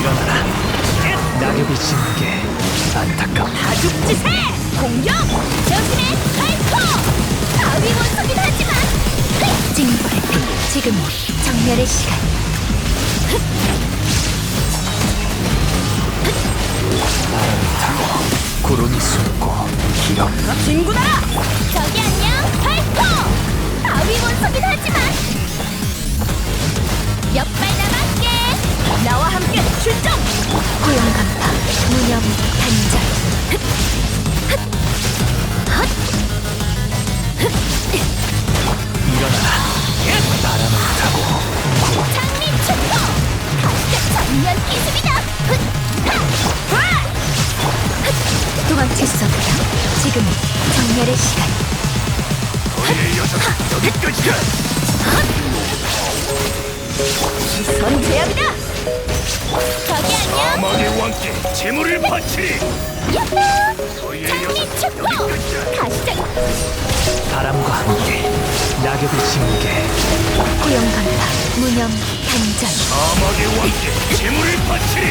일어나라. 낙엽이 지는 게 안타깝다. 다죽지세! 공격! 조심해 파이터 바위 원석이긴 하지만! 징벌의 빛 지금 정멸의 시간. 구름이 숨고 기억 친구들아 수 없다. 지금 정멸의 시간. 너의 여자는 여기까지다. 선 제압이다! 저기 안녕! 사막의 왕께 재물을 바치리. 야호! 너의 장미 여기까지다. 가시적 바람과 함께 낙엽이 지는 게. 고용 간파 무념 단절 사막의 왕께 재물을 바치리.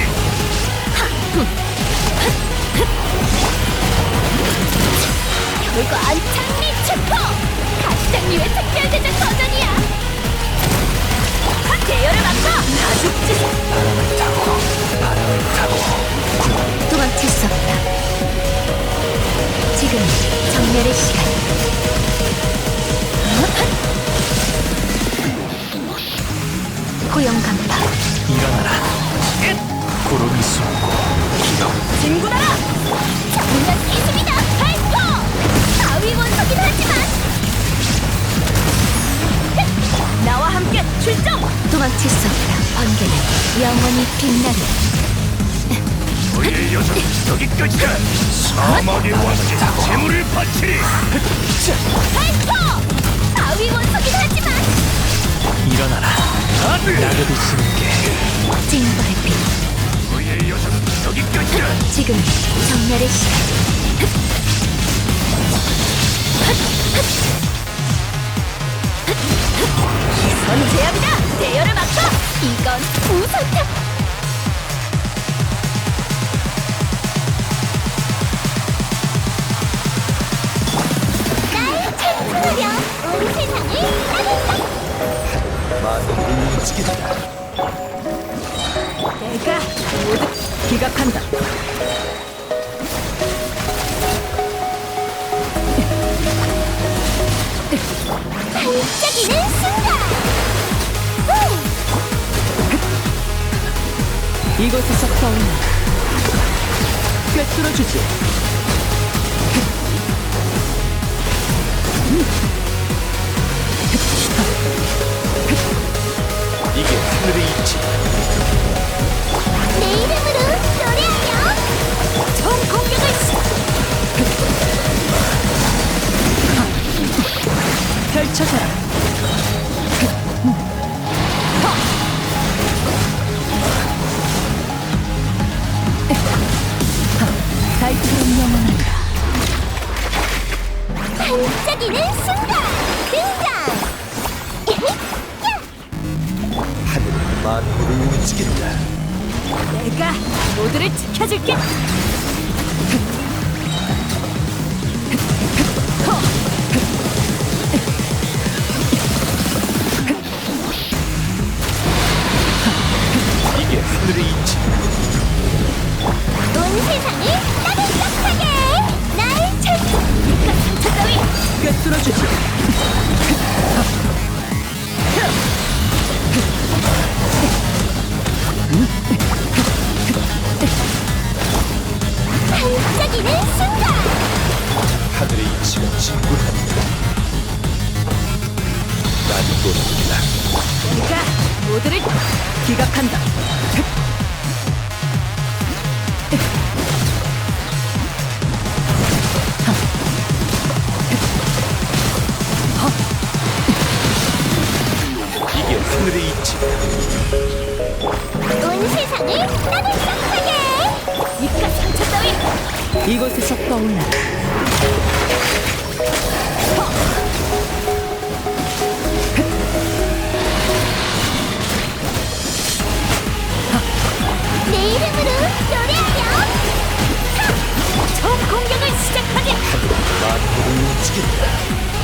진구나라. 정면 기습이다. 파이터. 바위 원석이긴 하지만. 나와 함께 출정. 도망칠 수 없다. 번개는 영원히 빛나리. 너의 여자는 여기까지다. 사막의 왕께 재물을 바치리. 파이터. 바위 원석이긴 하지만. 일어나라. 낙엽이 지는 게 징벌의 빛. 지금 정멸의 시간. 선 제압이다. 대열을 막아. 이건 우선탑. 날 찬송하렴. 온 세상을 따뜻한 많은 움직인다. 내가 모두 기각한다. 반짝이는 순간. 이곳에서 떠올라 꿰뚫어주지 반짝이는 순간. 등장. 하늘은 만물을 움직인다. 내가 모두를 지켜줄게. 나는 노랍니다. 내가 모두를 기각한다 이게 하늘의 이치. 온 세상을 따뜻하게. 네가 상처 따위. 이곳에서 떠올라 움직인다.